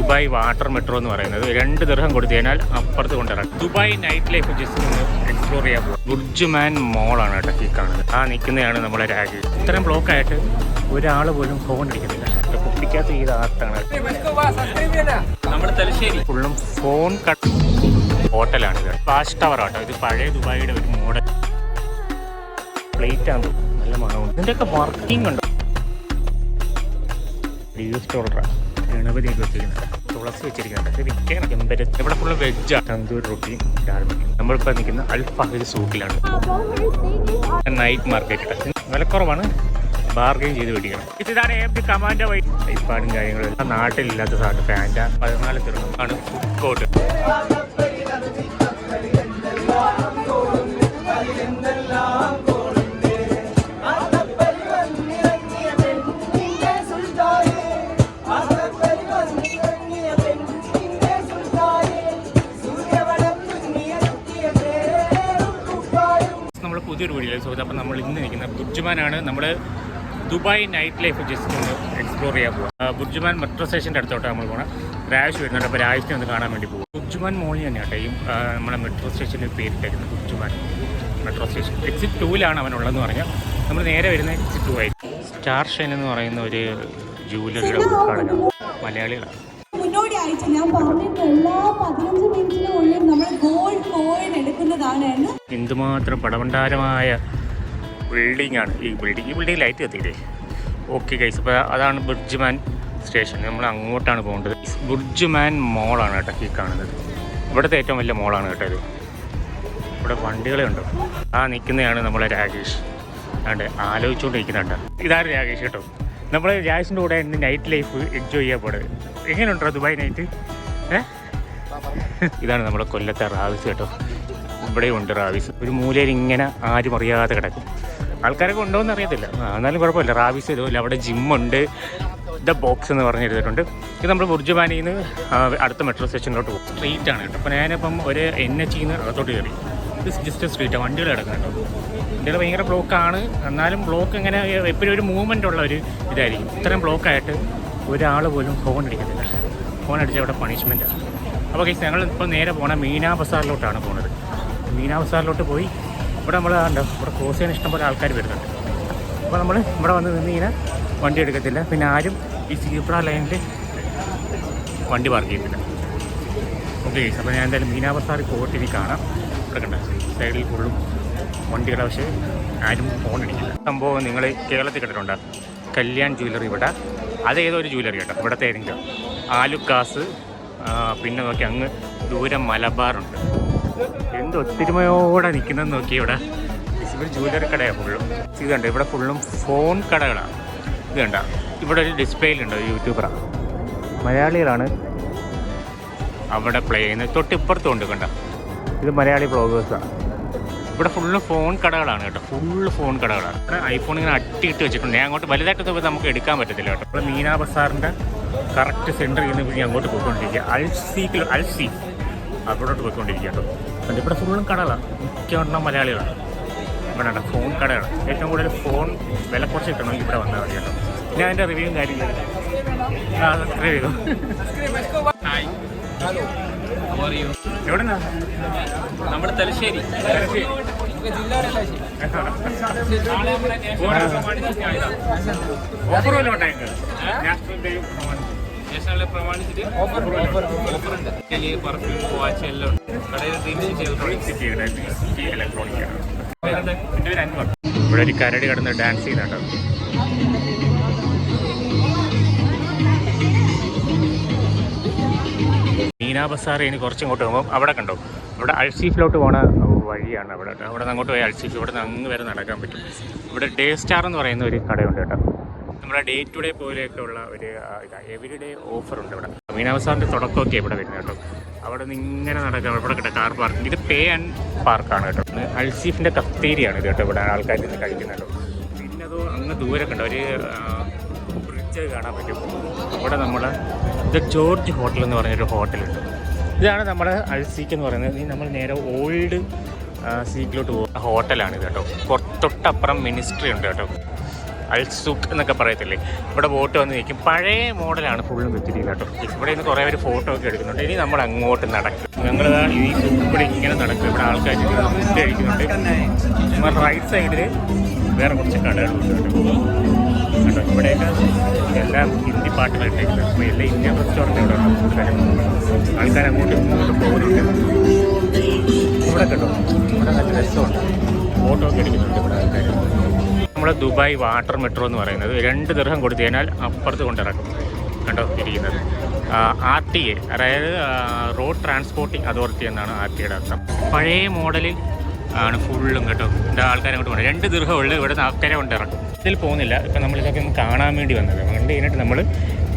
Dubai water metro എന്ന് പറയുന്നത്. രണ്ട് ദീർഘം കൊടുത്തു കഴിഞ്ഞാൽ അപ്പുറത്ത് കൊണ്ടിറങ്ങും ദുബായ് നൈറ്റ് ലൈഫ് ജസ്റ്റ് ഒന്ന് എക്സ്പ്ലോർ ചെയ്യാൻ പോകും ബുർജുമാൻ മോളാണ് കേട്ടോ ഈ കാണുന്നത്. ആ നിൽക്കുന്നതാണ് നമ്മുടെ രാജി. ഇത്രയും ബ്ലോക്കായിട്ട് ഒരാൾ പോലും ഫോൺ അടിക്കുന്നില്ല. കുട്ടിക്കാത്ത ചെയ്ത ആർട്ടാണ് തലശ്ശേരി. ഫുള്ളും ഫോൺ കട്ട് ഹോട്ടലാണ് ഫാസ്റ്റ് ടവർ ആട്ടോ. ഇത് പഴയ ദുബായിയുടെ ഒരു മോഡൽ പ്ലേറ്റ് ആണ്. നല്ല മണമുണ്ട്. ഇതിന്റെയൊക്കെ വർക്കിംഗ് ഉണ്ടോ? സ്റ്റോളറാണ് ഗണപതി വെച്ചിരിക്കുന്നത് തുളസി വെച്ചിരിക്കുന്നുണ്ട് ഇത് വിൽക്കാൻ തന്തൂർ റൊട്ടി നമ്മളിപ്പോ നിൽക്കുന്ന അൽ ഫഹദ് സൂക്കിലാണ് നൈറ്റ് മാർക്കറ്റ് വിലക്കുറവാണ്. ബാർഗെയിൻ ചെയ്ത് മേടിക്കണം. ഇതാണ് വൈ ഇപ്പാടും കാര്യങ്ങളും. നാട്ടിലില്ലാത്ത സാധനം. പാന്റ പതിനാല് തീർന്നു ആണ്. ഫുഡ് കോർട്ട് ബുർജുമാനാണ് നമ്മൾ ദുബായ് നൈറ്റ് ലൈഫ് ജസ്റ്റ് ഒന്ന് എക്സ്പ്ലോർ ചെയ്യാൻ പോകുക ബുർജുമാൻ മെട്രോ സ്റ്റേഷന്റെ അടുത്തോട്ടാണ് നമ്മൾ പോകണം രാജ് വരുന്നുണ്ട് അപ്പോൾ രാജിനെ ഒന്ന് കാണാൻ വേണ്ടി പോകും ബുർജുമാൻ മോളിൽ തന്നെയാണ് ഈ നമ്മുടെ മെട്രോ സ്റ്റേഷനിൽ പേരിട്ടേക്കുന്നത് ബുർജുമാൻ മെട്രോ സ്റ്റേഷൻ എക്സിറ്റ് ടൂവിലാണ് അവനുള്ളതെന്ന് പറഞ്ഞാൽ നമ്മൾ നേരെ വരുന്ന എക്സിറ്റ് ടു ആയിരിക്കും. സ്റ്റാർ ഷൈൻ എന്ന് പറയുന്ന ഒരു ജൂവലറിയുടെ ഉദ്ഘാടനം മലയാളികളാണ്. മുന്നോടിയായിട്ട് ഞാൻ പറഞ്ഞിരുന്നു എല്ലാ പതിനഞ്ച് മിനിറ്റിനുള്ളിൽ നമ്മൾ ഗോൾഡ് കോയിൻ എടുക്കുന്നതാണ് എന്തുമാത്രം പടവണ്ടാരമായ ബിൽഡിംഗ് ആണ്. ഈ ബിൽഡിംഗ് ഈ ബിൽഡിംഗ് ലൈറ്റ് കത്തിയില്ലേ? ഓക്കെ ഗൈസ് അപ്പോൾ അതാണ് ബുർജ്മാൻ സ്റ്റേഷൻ നമ്മൾ അങ്ങോട്ടാണ് പോകേണ്ടത്. ബുർജ്മാൻ മോളാണ് കേട്ടോ ഈ കാണുന്നത്. ഇവിടുത്തെ ഏറ്റവും വലിയ മോളാണ് കേട്ടോ ഇത്. ഇവിടെ വണ്ടികളുണ്ട്. ആ നിൽക്കുന്നതാണ് നമ്മളെ രാകേഷ്. അതുകൊണ്ട് ആലോചിച്ചുകൊണ്ടിരിക്കുന്നുണ്ട്. ഇതാണ് രാകേഷ് കേട്ടോ? നമ്മൾ രാജേഷിന്റെ കൂടെ ഇന്ന് നൈറ്റ് ലൈഫ് എൻജോയ് ചെയ്യാൻ പോണത്. എങ്ങനെയുണ്ടോ ദുബായ് നൈറ്റ് ഏ? ഇതാണ് നമ്മുടെ കൊല്ലത്തെ റാവിസ് കേട്ടോ. ഇവിടെ ഉണ്ട് റാവിസ്. ഒരു മൂലയിൽ ഇങ്ങനെ ആരും അറിയാതെ കിടക്കും. ആൾക്കാരൊക്കെ കൊണ്ടുപോകുന്ന അറിയത്തില്ല. എന്നാലും കുഴപ്പമില്ല. റാവിസ് ഇതുപോലെ അവിടെ ജിമ്മുണ്ട് ദ ബോക്സ് എന്ന് പറഞ്ഞ് എഴുതിയിട്ടുണ്ട്. ഇത് നമ്മൾ ബുർജുബാനിയിൽ നിന്ന് അടുത്ത മെട്രോ സ്റ്റേഷനിലോട്ട് പോകും. സ്ട്രീറ്റ് ആണ് കേട്ടോ. അപ്പോൾ ഞാനിപ്പം ഒരു എൻ എച്ച് നിന്ന് അകത്തോട്ട് കയറി. ഇത് ജസ്റ്റ് സ്ട്രീറ്റാണ് വണ്ടികൾ കിടക്കുന്നുണ്ട് വണ്ടികൾ ഭയങ്കര ബ്ലോക്കാണ് എന്നാലും ബ്ലോക്ക് ഇങ്ങനെ എപ്പോഴും ഒരു മൂവ്മെന്റ് ഉള്ള ഒരു ഇതായിരിക്കും. ഇത്രയും ബ്ലോക്കായിട്ട് ഒരാൾ പോലും ഫോൺ അടിക്കത്തില്ല. ഫോൺ അടിച്ചാൽ അവിടെ പണിഷ്മെന്റാണ് അപ്പോൾ ഞങ്ങൾ ഇപ്പോൾ നേരെ പോകണം മീനാ ബസാറിലോട്ടാണ് പോണത്. മീനാ ബസാറിലോട്ട് പോയി ഇവിടെ നമ്മൾ ഉണ്ടോ ഇവിടെ ക്രോസ് ചെയ്യാൻ ഇഷ്ടംപോലെ ആൾക്കാർ വരുന്നുണ്ട്. അപ്പോൾ നമ്മൾ ഇവിടെ വന്ന് നിന്ന് ഇങ്ങനെ വണ്ടി എടുക്കത്തില്ല. പിന്നെ ആരും ഈ സീബ്ര ലൈനിൽ വണ്ടി പാർക്ക് ചെയ്യത്തില്ല. ഓക്കെ അപ്പോൾ ഞാൻ എന്തായാലും മീനാ ബസാറിൽ പോയിട്ട് ഇനി കാണാം. ഇവിടെ കണ്ട സൈഡിൽ ഫുള്ളും വണ്ടികളെ പക്ഷേ ആരും ഫോൺ അടിക്കില്ല. സംഭവം നിങ്ങൾ കേരളത്തിൽ കണ്ടിട്ടുണ്ടോ? കല്യാൺ ജ്വല്ലറി ഇവിടെ. അതേതോ ഒരു ജ്വല്ലറി കേട്ടോ ഇവിടുത്തെ ഏതെങ്കിലും. ആലുക്കാസ് പിന്നെ നോക്കി അങ്ങ് ദൂരം മലബാറുണ്ട്. എന്ത് ഒത്തൊരുമയോടെ നിൽക്കുന്നത് നോക്കി ഇവിടെ. ഇവിടെ ജ്വല്ലറി കടയാണ് ഫുള്ളും ഇത് കണ്ടോ ഇവിടെ ഫുള്ളും ഫോൺ കടകളാണ്. ഇത് കണ്ട ഇവിടെ ഒരു ഡിസ്പ്ലേയിലുണ്ട് യൂട്യൂബറാണ് മലയാളികളാണ് അവിടെ പ്ലേ ചെയ്യുന്നത്. തൊട്ടിപ്പുറത്തും ഉണ്ട് കണ്ട. ഇത് മലയാളി ബ്ലോഗേഴ്സാണ് ഇവിടെ ഫുള്ള് ഫോൺ കടകളാണ് കേട്ടോ. ഫുള്ള് ഫോൺ കടകളാണ്. ഇവിടെ ഐഫോൺ ഇങ്ങനെ അട്ടിയിട്ട് വെച്ചിട്ടുണ്ട്. ഞാൻ അങ്ങോട്ട് വലുതായിട്ട് നമുക്ക് എടുക്കാൻ പറ്റത്തില്ല കേട്ടോ. ഇവിടെ മീനാ ബസാറിന്റെ കറക്റ്റ് സെന്ററിൽ നിന്ന് അങ്ങോട്ട് പോയിക്കൊണ്ടിരിക്കുക. അൽസീക്കിൽ അൽസി. അവിടോട്ട് പോയിക്കൊണ്ടിരിക്കുക കേട്ടോ. എന്നിട്ട് ഇവിടെ ഫുള്ളും കടകളാണ് മിക്കവണ്ണം മലയാളികളാണ്. ഇവിടെ ഫോൺ കടകളാണ് ഏറ്റവും കൂടുതൽ ഫോൺ വില കുറച്ച് കിട്ടണമെങ്കിൽ ഇവിടെ വന്നാൽ മതി കേട്ടോ. ഞാൻ അതിന്റെ റിവ്യൂവും കാര്യങ്ങളും സബ്സ്ക്രൈബ് ചെയ്തു എവിടെന്നാ? നമ്മുടെ തലശ്ശേരി. ഓഫർ വല്ലതും നാഷണൽ ഡേ നാഷണലെ പ്രമാണിച്ചിട്ട്? ഓഫർ ഓഫർ ഉണ്ട്. പെർഫ്യൂം വാച്ച് എല്ലാം ഉണ്ട്. കടയിൽ ഇവിടെ ഒരു കരടി കടന്ന് ഡാൻസ് ചെയ്യുന്നുണ്ടോ. മീനാ ബസാർ ഇനി കുറച്ചും ഇങ്ങോട്ട് പോകുമ്പോൾ അവിടെ കണ്ടോ? അവിടെ അൾസീഫിലോട്ട് പോണ വഴിയാണ് അവിടെ. കേട്ടോ അവിടെ നിന്ന് അങ്ങോട്ട് പോയി അൾസീഫ് ഇവിടെ നിന്ന് അങ്ങ് വരെ നടക്കാൻ പറ്റും. ഇവിടെ ഡേ സ്റ്റാർ എന്ന് പറയുന്ന ഒരു കടയുണ്ട് കേട്ടോ. നമ്മുടെ ഡേ ടു ഡേ പോലെയൊക്കെ ഉള്ള ഒരു എവരി ഡേ ഓഫർ ഉണ്ട് ഇവിടെ. മീനാവസാറിന്റെ തുടക്കമൊക്കെ ഇവിടെ വരുന്നത് കേട്ടോ. അവിടെ നിന്ന് ഇങ്ങനെ നടക്കാം ഇവിടെ കേട്ടോ കാർ പാർക്കിംഗ് ഇത് പേ ആൻഡ് പാർക്കാണ് കേട്ടോ. ഇത് അൾസീഫിന്റെ കഫ്തേരിയാണ് ഇത് കേട്ടോ ഇവിടെ ആൾക്കാർ നിന്ന് കേട്ടോ. പിന്നെ അത് അങ്ങ് ദൂരെ കണ്ടോ ഒരു ബ്രിഡ്ജ് കാണാൻ പറ്റും. അവിടെ നമ്മുടെ ദ ജോർജ് ഹോട്ടൽ എന്ന് പറഞ്ഞൊരു ഹോട്ടലുണ്ട് ഇതാണ് നമ്മുടെ അൾസീക്ക് എന്ന് പറയുന്നത്. ഇനി നമ്മൾ നേരെ ഓൾഡ് സീക്കിലോട്ട് പോകുന്ന ഹോട്ടലാണ് ഇത് കേട്ടോ. പുറത്തൊട്ടപ്പുറം മിനിസ്ട്രി ഉണ്ട് കേട്ടോ. അൽസുഖ് എന്നൊക്കെ പറയത്തില്ലേ? ഇവിടെ ബോട്ട് വന്ന് നിൽക്കും. പഴയ മോഡലാണ് ഫുള്ളും വെച്ചിരിക്കുന്നത് കേട്ടോ. ഇവിടെ നിന്ന് കുറേ പേര് ഫോട്ടോ ഒക്കെ എടുക്കുന്നുണ്ട്. ഇനി നമ്മൾ അങ്ങോട്ട് നടക്കും. ഞങ്ങൾ ഈ ഇവിടെ ഇങ്ങനെ നടക്കും. ഇവിടെ ആൾക്കാർ ഫുഡ് കഴിക്കുന്നുണ്ട്. റൈറ്റ് സൈഡിൽ വേറെ കുറച്ച് കടകളുണ്ട് ഇവിടെയൊക്കെ എല്ലാം ഹിന്ദി പാട്ടുകൾ അപ്പോൾ എല്ലാ ഇന്ത്യൻ റെസ്റ്റോറന്റ് ഇവിടെ ആൾക്കാർ അങ്ങോട്ടും ഇങ്ങോട്ടും പോകുന്നുണ്ട്. ഇവിടെ കേട്ടോ ഇവിടെ നല്ല രസമുണ്ട്. ഫോട്ടോ ഒക്കെ എടുക്കുന്നുണ്ട് ഇവിടെ ആൾക്കാർ നമ്മുടെ ദുബായ് വാട്ടർ മെട്രോ എന്ന് പറയുന്നത് രണ്ട് ദീർഘം കൊടുത്തു കഴിഞ്ഞാൽ അപ്പുറത്ത് കൊണ്ടിറക്കും. കണ്ടോ? ഇരിക്കുന്നത്. ആർ ടി എ അതായത് റോഡ് ട്രാൻസ്പോർട്ടിംഗ് അതോറിറ്റി എന്നാണ് ആർ ടി എയുടെ അർത്ഥം. പഴയ മോഡലിൽ ആണ് ഫുള്ളും കേട്ടോ ഇവിടെ ആൾക്കാരെ അങ്ങോട്ട് പോകണം രണ്ട് ദീർഘമുള്ള ഇവിടെ നിന്ന് ആൾക്കാരെ കൊണ്ടിറക്കും. ഇതിൽ പോകുന്നില്ല. ഇപ്പം നമ്മളിതൊക്കെ ഒന്ന് കാണാൻ വേണ്ടി വന്നത്. അതുകൊണ്ട് കഴിഞ്ഞിട്ട് നമ്മൾ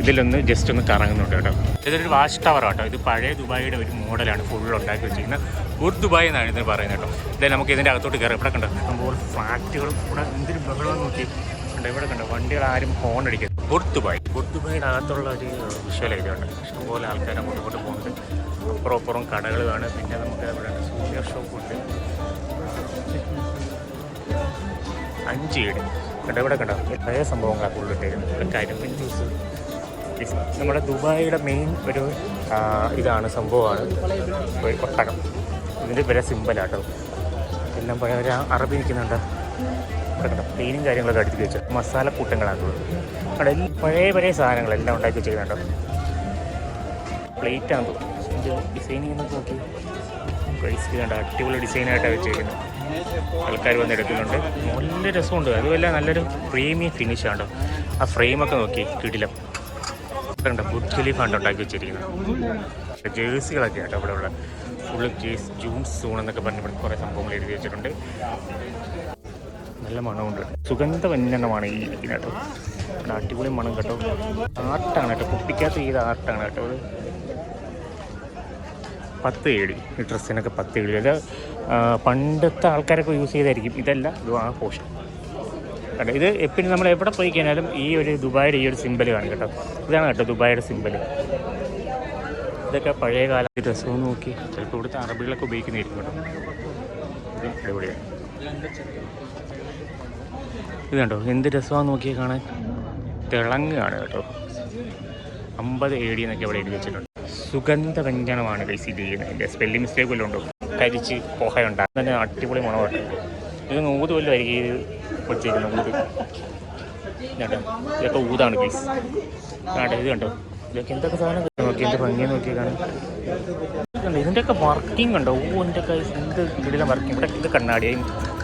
ഇതിലൊന്ന് ജസ്റ്റ് ഒന്ന് കറങ്ങുന്നുണ്ട് കേട്ടോ. ഇതൊരു വാഷ് ടവർ കേട്ടോ. ഇത് പഴയ ദുബായിയുടെ ഒരു മോഡലാണ് ഫുൾ ഉണ്ടാക്കി വെച്ചിരിക്കുന്നത് ഗുഡ് ദുബായ് എന്നാണ് ഇതിന് പറയുന്നത് കേട്ടോ. ഇതായാലും നമുക്ക് ഇതിന്റെ അകത്തോട്ട് കയറാം ഇവിടെ കണ്ടോ? നമ്മൾ ഫ്ലാറ്റുകളും ഇവിടെ എന്തൊരു ബഹളം നോക്കി കണ്ടോ? ഇവിടെ കണ്ടോ? വണ്ടികൾ ആരും ഹോൺ അടിക്കുന്നത് ഗുഡ് ദുബായ്. ഗുഡ് ദുബായിയുടെ അകത്തുള്ള ഒരു വിഷ്വൽ ഇതുണ്ട് ഇഷ്ടംപോലെ ആൾക്കാർ അങ്ങോട്ട് ഇങ്ങോട്ട് പോകുന്നുണ്ട്. അപ്പുറം അപ്പുറം കടകൾ കാണും പിന്നെ നമുക്ക് ഇവിടെ സൂര്യ ഷോപ്പ് ഉണ്ട്. അഞ്ച് ഏട്. കണ്ടോ? ഇവിടെ കണ്ടോ? പഴയ സംഭവങ്ങളാണ് കൂടുതലിട്ടേക്കുന്നത് ഇവിടെ കരിമ്പിൻ ജ്യൂസ് ഇത് നമ്മുടെ ദുബായിയുടെ മെയിൻ ഒരു ഇതാണ് സംഭവമാണ്. ഒരു ഒട്ടകം ഇതിന്റെ വില സിമ്പിളാട്ടോ എല്ലാം പോയ ഒരു അറബി നിൽക്കുന്നുണ്ട്. കണ്ടോ പ്ലെയിനും കാര്യങ്ങളൊക്കെ അടുത്ത് വെച്ചു മസാല കൂട്ടങ്ങളാണ് അവിടെ പഴയ പഴയ സാധനങ്ങളെല്ലാം ഉണ്ടാക്കി വെച്ചിരിക്കുന്നുണ്ടോ. പ്ലേറ്റാണ് തോന്നുന്നു ഡിസൈനിങ് ഒന്ന് നോക്കി. കണ്ട? അടിപൊളി ഡിസൈനായിട്ടാണ് വെച്ചിരിക്കുന്നത്. ആൾക്കാർ വന്ന് എടുക്കുന്നുണ്ട്. നല്ല രസമുണ്ട്. അതുമല്ല നല്ലൊരു പ്രീമിയം ഫിനിഷാണ് ആ ഫ്രെയിമൊക്കെ നോക്കി കിടിലം. കണ്ട ബുഡ് ഫണ്ട് ഉണ്ടാക്കി വെച്ചിരിക്കുന്നത്. ജേഴ്സികളൊക്കെ ആട്ടോ ഇവിടെ ഉള്ള. ഫുള്ള് ജേഴ്സ് ജൂൺ സൂൺ എന്നൊക്കെ പറഞ്ഞ് ഇവിടെ കുറേ സംഭവങ്ങൾ എഴുതി വെച്ചിട്ടുണ്ട്. നല്ല മണമുണ്ട്. സുഗന്ധ വന്യണമാണ് ഈ ഇതിനാട്ടോ ഇവിടെ അടിപൊളി മണം കേട്ടോ. ആർട്ടാണ് കേട്ടോ. കുപ്പിക്കകത്ത് ചെയ്ത ആർട്ടാണ് കേട്ടോ അത് പത്ത് ഏഴ്. ഈ ഡ്രസ്സിനൊക്കെ പത്ത് ഏഴ്. അത് പണ്ടത്തെ ആൾക്കാരൊക്കെ യൂസ് ചെയ്തായിരിക്കും. ഇതല്ല ഇത് ആ പോഷൻ. കേട്ടോ ഇത് എപ്പോഴും നമ്മൾ എവിടെ പോയി കഴിഞ്ഞാലും ഈ ഒരു ദുബായുടെ ഈ ഒരു സിമ്പിൾ കാണും കേട്ടോ. ഇതാണ് കേട്ടോ ദുബായുടെ സിമ്പിൾ ഇതൊക്കെ പഴയ കാല രസവും നോക്കി. ചിലപ്പോൾ ഇവിടുത്തെ അറബികളൊക്കെ ഉപയോഗിക്കുന്നതായിരിക്കും കേട്ടോ. ഇത് അടിപൊളിയാണ്. ഇത് കണ്ടോ എന്ത് രസമാണെന്ന് നോക്കിയാൽ കാണാൻ. തിളങ്ങുകയാണ് കേട്ടോ. അമ്പത് ഏ ഡി എന്നൊക്കെ ഇവിടെ എഴുതി വെച്ചിട്ടുണ്ട്. സുഗന്ധ വ്യഞ്ജനമാണ് ഗൈസ് ഇത് ചെയ്യുന്നത്. എന്റെ സ്പെല്ലിംഗ് മിസ്റ്റേക്ക് വല്ലതും ഉണ്ടോ? കരിച്ച് പുഹയുണ്ടാകും തന്നെ അടിപൊളി മണമാണ്. ഇത് നൂത് വല്ലതായിരിക്കും ഇത് പൊടിച്ചിരിക്കുന്നത് ഊത് ഇതുണ്ടോ ഇതൊക്കെ ഊതാണ് ഗൈസ് ആട്ടെ ഇത് കണ്ടോ? ഇതൊക്കെ എന്തൊക്കെ സാധനം നോക്കി എന്റെ ഭംഗിയെ നോക്കിയാണ് ഇതിന്റെയൊക്കെ വർക്കിംഗ് ഉണ്ടോ ഓ എന്റെ എന്ത് ഇവിടെ വർക്കിംഗ് ഇവിടെ ഇത് കണ്ണാടിയും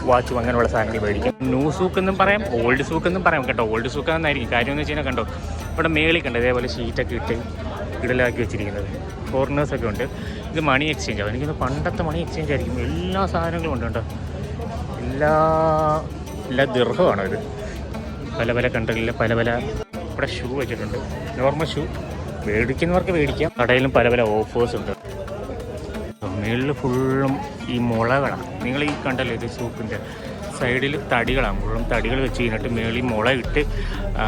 വാച്ചും അങ്ങനെയുള്ള സാധനങ്ങൾ മേടിക്കും. ന്യൂ സൂക്ക് എന്നും പറയാം ഓൾഡ് സൂക്ക് എന്നും പറയാം. കേട്ടോ ഓൾഡ് സൂക്ക് എന്നായിരിക്കും കാര്യം എന്ന് വെച്ച് കഴിഞ്ഞാൽ കണ്ടോ ഇവിടെ മേളിൽ കണ്ടോ ഇതേപോലെ ഷീറ്റൊക്കെ ഇട്ട് ഇടലാക്കി വെച്ചിരിക്കുന്നത്. ഫോറിനേഴ്സ് ഒക്കെ ഉണ്ട്. ഇത് മണി എക്സ്ചേഞ്ച് ആണ് എനിക്കൊന്ന് പണ്ടത്തെ മണി എക്സ്ചേഞ്ച് ആയിരിക്കും. എല്ലാ സാധനങ്ങളും ഉണ്ട് കേട്ടോ. എല്ലാ എല്ലാ ദീർഘമാണ് ഇത്. പല പല കൺട്രികളിലെ പല പല ഇവിടെ ഷൂ വെച്ചിട്ടുണ്ട്. Normal shoe. മേടിക്കുന്നവർക്ക് മേടിക്കാം. കടയിലും പല പല ഓഫേഴ്സ് ഉണ്ട്. മുകളിൽ ഫുള്ളും ഈ മുളകളാണ്. നിങ്ങൾ ഈ കണ്ടല്ലോ ഇത് സൂപ്പിന്റെ സൈഡിൽ തടികളാണ്. ഫുള്ളും തടികൾ വെച്ച് കഴിഞ്ഞിട്ട് മേളിൽ മുള ഇട്ട് ആ,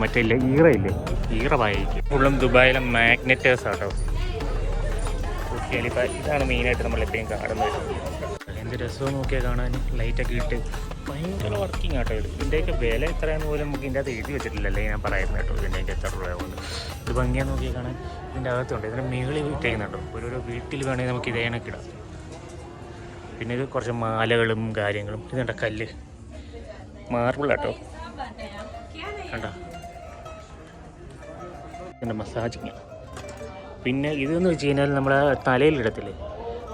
മറ്റേ ഈറയില്ലേ? ഈറ വായിക്കും ഫുള്ളും ദുബായിലെ മാഗ്നറ്റേഴ്സ് ആട്ടോ. ഇതാണ് മെയിനായിട്ട് നമ്മൾ എപ്പോഴും കാണുന്നത്. എന്ത് രസവും നോക്കിയാൽ കാണാൻ ലൈറ്റൊക്കെ ഇട്ട് ഭയങ്കര വർക്കിംഗ് ആട്ടോ ഇത്. ഇതിന്റെയൊക്കെ വില എത്രയാണെന്ന് പോലും നമുക്ക് ഇതിന്റെ അകത്ത് എഴുതി വെച്ചിട്ടില്ലല്ലേ ഞാൻ പറയുന്നത് കേട്ടോ. ഇതിന്റെയൊക്കെ എത്ര രൂപയാവുന്നത് ഇത് ഭംഗിയാ നോക്കിയാൽ കാണാൻ ഇതിന്റെ അകത്തുണ്ട്. ഇതിന്റെ മേളിൽ ഇട്ടേക്കുന്നുണ്ടോ. ഓരോരോ വീട്ടിൽ വേണമെങ്കിൽ നമുക്ക് ഇതേ കണക്ക് ഇടാം. പിന്നെ ഇത് കുറച്ച് മാലകളും കാര്യങ്ങളും. ഇതുണ്ട കല്ല്. മാർബിൾ കേട്ടോ കണ്ട? ഇതിന്റെ മസാജിങ് പിന്നെ ഇതെന്ന് വെച്ച് കഴിഞ്ഞാൽ നമ്മളെ തലയിലിടത്തില്ലേ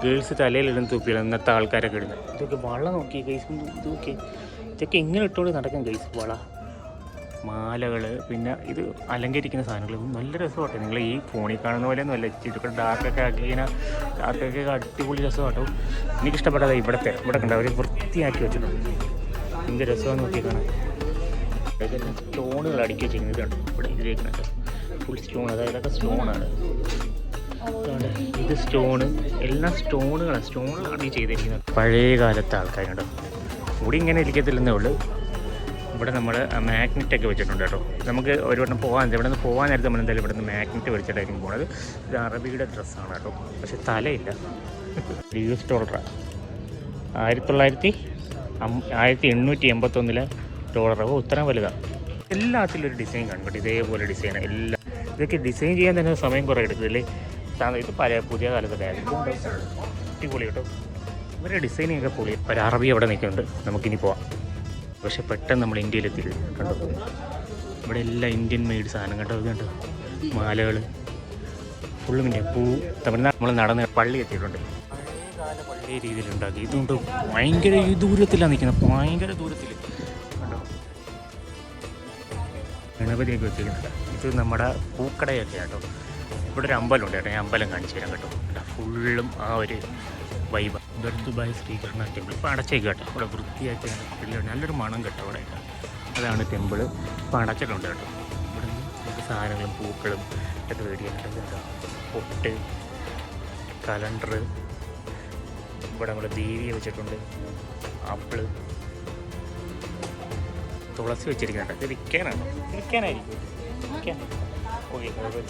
ഗേൾസ് തലയിലിടുന്ന തുപ്പിയാണ് ഇന്നത്തെ ആൾക്കാരൊക്കെ ഇടുന്നത് ഇതൊക്കെ വള നോക്കി ഗൈസ് തൂക്കി ഇതൊക്കെ എങ്ങനെ ഇട്ടുകൊണ്ട് നടക്കും ഗൈസ് വള? മാലകൾ പിന്നെ ഇത് അലങ്കരിക്കുന്ന സാധനങ്ങൾ നല്ല രസമാട്ടെ. നിങ്ങൾ ഈ ഫോണിൽ കാണുന്ന പോലെ ഒന്നും അല്ല ഇച്ചിരി ഡാർക്കൊക്കെ ആക്കി ഇങ്ങനെ ഡാർക്കൊക്കെ അടിപൊളി രസമാട്ടോ. എനിക്കിഷ്ടപ്പെട്ടത് ഇവിടുത്തെ ഇവിടെ കണ്ട അവർ വൃത്തിയാക്കി വെച്ചിട്ടുണ്ട്. എന്ത് രസമാണെന്ന് നോക്കി കാണാൻ. സ്റ്റോണുകൾ അടുക്കി വെച്ചിരിക്കുന്നത് ഇവിടെ ഇതിലേക്കാണ് ഫുൾ സ്റ്റോൺ അതായത് ഇതൊക്കെ സ്റ്റോണാണ് ഇത് സ്റ്റോണ്. എല്ലാം സ്റ്റോണുകളാണ് സ്റ്റോണിലാണ് ഈ ചെയ്തിരിക്കുന്നത്. പഴയ കാലത്തെ ആൾക്കാരുണ്ട് മുടി ഇങ്ങനെ ഇരിക്കത്തില്ലെന്നേ ഉള്ളൂ. ഇവിടെ നമ്മൾ മാഗ്നറ്റ് ഒക്കെ വെച്ചിട്ടുണ്ട് കേട്ടോ. നമുക്ക് ഒരു വട്ടം പോകാൻ ഇവിടെ നിന്ന് പോകാൻ നേരത്തെ നമ്മൾ എന്തായാലും ഇവിടെ നിന്ന് മാഗ്നറ്റ് വെച്ചിട്ടായിരിക്കും പോണത്. ഇത് അറബിയുടെ ഡ്രസ്സാണ് കേട്ടോ. പക്ഷെ തലയില്ല. യൂസ് ഡോളറ ആയിരത്തി തൊള്ളായിരത്തി ആയിരത്തി എണ്ണൂറ്റി എൺപത്തൊന്നിലെ ഡോളർ ഓ ഉത്തരം വലുതാണ് എല്ലാത്തിലും ഒരു ഡിസൈൻ കാണും ഇതേപോലെ ഡിസൈൻ എല്ലാം ഇതൊക്കെ ഡിസൈൻ ചെയ്യാൻ തന്നെ സമയം കുറേ എടുക്കുന്നില്ലേ? സാധനം ഇത് പല പുതിയ കാലത്തെ ബാഗ് അടിപൊളി കേട്ടോ. ഇവരുടെ ഡിസൈനിങ് ഒക്കെ പൊളി. ഒരു അറബി അവിടെ നിൽക്കുന്നുണ്ട്. നമുക്കിനി പോവാം. പക്ഷെ പെട്ടെന്ന് നമ്മൾ ഇന്ത്യയിലെത്തി കണ്ടോ? ഇവിടെ എല്ലാം ഇന്ത്യൻ മെയ്ഡ് സാധനം കേട്ടോ. ഇത് കണ്ടോ? മാലകൾ. ഫുള്ളും ഇന്ത്യ പൂ. തമിഴ്നാട് നമ്മൾ നടന്ന് പള്ളി എത്തിയിട്ടുണ്ട്. പഴയകാല പള്ളി രീതിയിലുണ്ടാക്കി. ഇതുകൊണ്ട് ഭയങ്കര ഈ ദൂരത്തിലാണ് നിൽക്കുന്നത്. ഭയങ്കര ദൂരത്തിൽ കണ്ടോ? ഗണപതിയൊക്കെ വെച്ചിരിക്കുന്നുണ്ട് ഇത് നമ്മുടെ പൂക്കടയൊക്കെ കേട്ടോ. ഇവിടെ ഒരു അമ്പലമുണ്ട് കേട്ടോ. ഞാൻ അമ്പലം കാണിച്ചു തരാം കേട്ടോ. ഫുള്ളും ആ ഒരു വൈബ് ദുബായ് ശ്രീകൃഷ്ണ ടെമ്പിൾ ഇപ്പോൾ അടച്ചേക്ക് കേട്ടോ. ഇവിടെ വൃത്തിയാക്കി പിള്ളേർ നല്ലൊരു മണം കേട്ടോ അവിടെ. അതാണ് ടെമ്പിൾ ഇപ്പോൾ അടച്ചിട്ടുണ്ട് കേട്ടോ. ഇവിടെ നമുക്ക് സാധനങ്ങളും പൂക്കളും ഒക്കെ മേടിക്കാനുണ്ട് കേട്ടോ പൊട്ട് കലണ്ടർ ഇവിടെ നമ്മൾ ദേവിയെ വെച്ചിട്ടുണ്ട്. ആപ്പിൾ. തുളസി വെച്ചിരിക്കുന്നുണ്ട്. ഇത് വിൽക്കാനാണ്? വിൽക്കാനായിരിക്കും. വിൽക്കാൻ